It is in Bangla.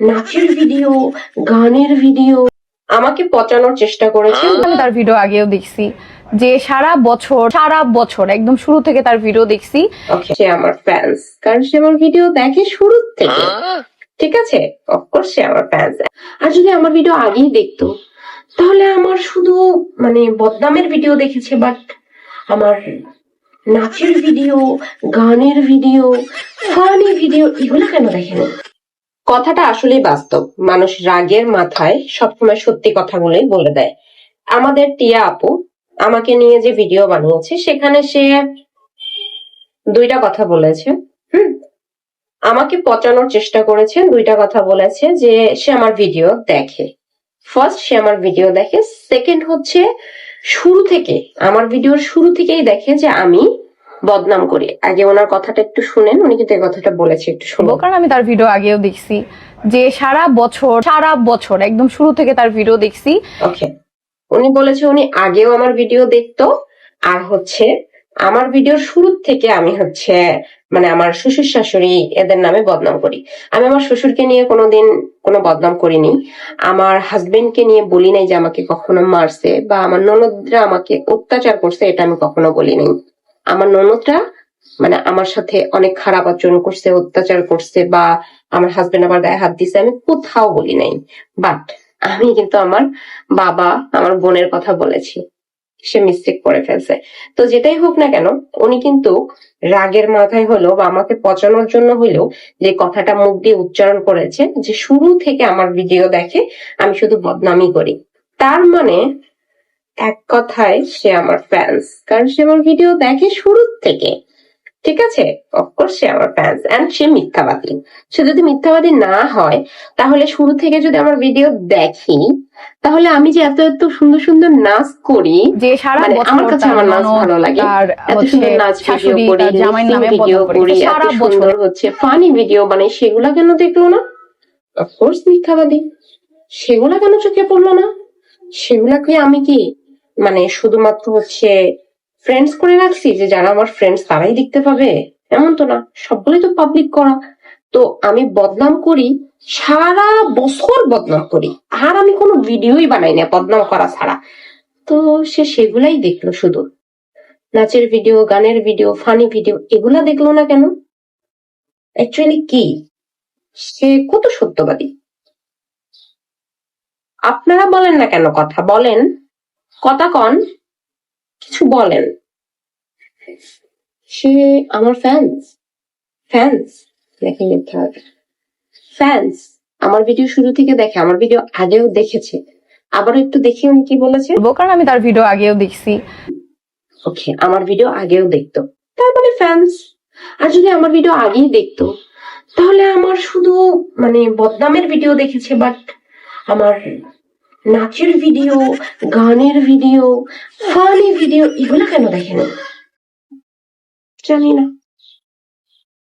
নাচের ভিডিও গানের ভিডিও আমাকে পচানোর চেষ্টা করেছে আমি তার ভিডিও আগেও দেখছি। যে সারা বছর সারা বছর একদম শুরু থেকে তার ভিডিও দেখছি। সে আমার ফ্যান্স কারণ সে আমার ভিডিও দেখে শুরু থেকে। ঠিক আছে? অফকোর্স সে আমার ফ্যান্স আর যদি আমার ভিডিও আগেই দেখতো তাহলে আমার শুধু মানে বদনামের ভিডিও দেখেছে বাট আমার নাচের ভিডিও গানের ভিডিও ফানি ভিডিও এগুলো কেন দেখেনি? কথাটা আসলেই বাস্তব। মানুষ রাগের মাথায় সবসময় সত্যি কথাগুলোই বলে দেয়। আমাদের টিয়া আপু আমাকে নিয়ে যে ভিডিও বানিয়েছে, সেখানে সে দুইটা কথা বলেছে। হুম? আমাকে পচানোর চেষ্টা করেছে, দুইটা কথা বলেছে যে সে আমার ভিডিও দেখে। ফার্স্ট সে আমার ভিডিও দেখে সেকেন্ড হচ্ছে শুরু থেকে, আমার ভিডিওর শুরু থেকেই দেখে যে আমি বদনাম করি। আগে ওনার কথাটা একটু শুনেন উনি কিন্তু এই কথাটা বলেছে একটু শুনব কারণ আমি তার ভিডিও আগেও দেখছি যে সারা বছর সারা বছর একদম শুরু থেকে তার ভিডিও দেখছি। ওকে উনি বলেছে উনি আগেও আমার ভিডিও দেখতো আর হচ্ছে আমার ভিডিওর শুরু থেকে আমি হচ্ছে মানে আমার শ্বশুর শাশুড়ি এদের নামে বদনাম করি। আমি আমার শ্বশুরকে নিয়ে কোনোদিন কোনো বদনাম করিনি। আমার হাজবেন্ডকে নিয়ে বলি নাই যে আমাকে কখনো মারছে বা আমার ননদরা আমাকে অত্যাচার করছে এটা আমি কখনো বলি নাই আমার ননদরা মানে আমার সাথে অনেক খারাপ আচরণ করছে, অত্যাচার করছে বা আমার হাজবেন্ড আবার গায়ে হাত দিছে, আমি কোথাও বলি নাই। বাট আমি কিন্তু আমার বাবা, আমার বোনের কথা বলেছি। সে মিস্টেক করে ফেলছে। তো যেটাই হোক না কেন, উনি কিন্তু রাগের মাথায় হলো বা আমাকে পচানোর জন্য হইলেও যে কথাটা মুখ দিয়ে উচ্চারণ করেছে, যে শুরু থেকে আমার ভিডিও দেখে আমি শুধু বদনামি করি। তার মানে এক কথায় সে আমার ফ্যান্স কারণ সে আমার ভিডিও দেখে শুরু থেকে। ঠিক আছে? অফকোর্স সে আমার ফ্যান্স এন্ড সে মিথ্যাবাদী। সে যদি মিথ্যাবাদী না হয় তাহলে শুরু থেকে যদি আমার ভিডিও দেখি তাহলে আমি যে এত এত সুন্দর সুন্দর নাচ করি যে সারা মানে বছর আমার কাছে আমার নাচ ভালো লাগে। এত সুন্দর নাচ ভিডিও করি ভিডিও করি এত সারা বছর। সুন্দর হচ্ছে ফানি ভিডিও বানাই সেগুলা কেন দেখল না? অফকোর্স মিথ্যাবাদী। সেগুলা কেন চোখে পড়ল না? সেগুলাকে আমি কি মানে শুধুমাত্র হচ্ছে ফ্রেন্ডস করে রাখছি যে যারা আমার ফ্রেন্ডস তারাই দেখতে পাবে। এমন তো না, সবগুলোই তো পাবলিক করা। তো আমি বদনাম করি, সারা বছর বদনাম করি। আর আমি কোনো ভিডিওই বানাই না, বদনাম করা ছাড়া। তো সে সেগুলাই দেখল শুধু। নাচের ভিডিও গানের ভিডিও ফানি ভিডিও এগুলা দেখল না কেন? অ্যাকচুয়ালি কি? সে কত সত্যবাদী। আপনারা বলেন না কেন কথা, বলেন। কথা কন কিছু বলেন। সে আমার ফ্যান্স ফ্যান্স দেখে মিথ্যা হবে। ফ্যান্স আমার ভিডিও শুরু থেকে দেখে আমার ভিডিও আগেও দেখেছে। আবার একটু দেখি উনি কি বলেছে। কারণ আমি তার ভিডিও আগেও দেখছি। ওকে আমার ভিডিও আগেও দেখতো। তার মানে ফ্যান্স আর যদি আমার ভিডিও আগেই দেখতো তাহলে আমার শুধু মানে বদনামের ভিডিও দেখেছে বাট আমার নাচের ভিডিও গানের ভিডিও ফানি ভিডিও এগুলো কেন দেখেন? জানি না।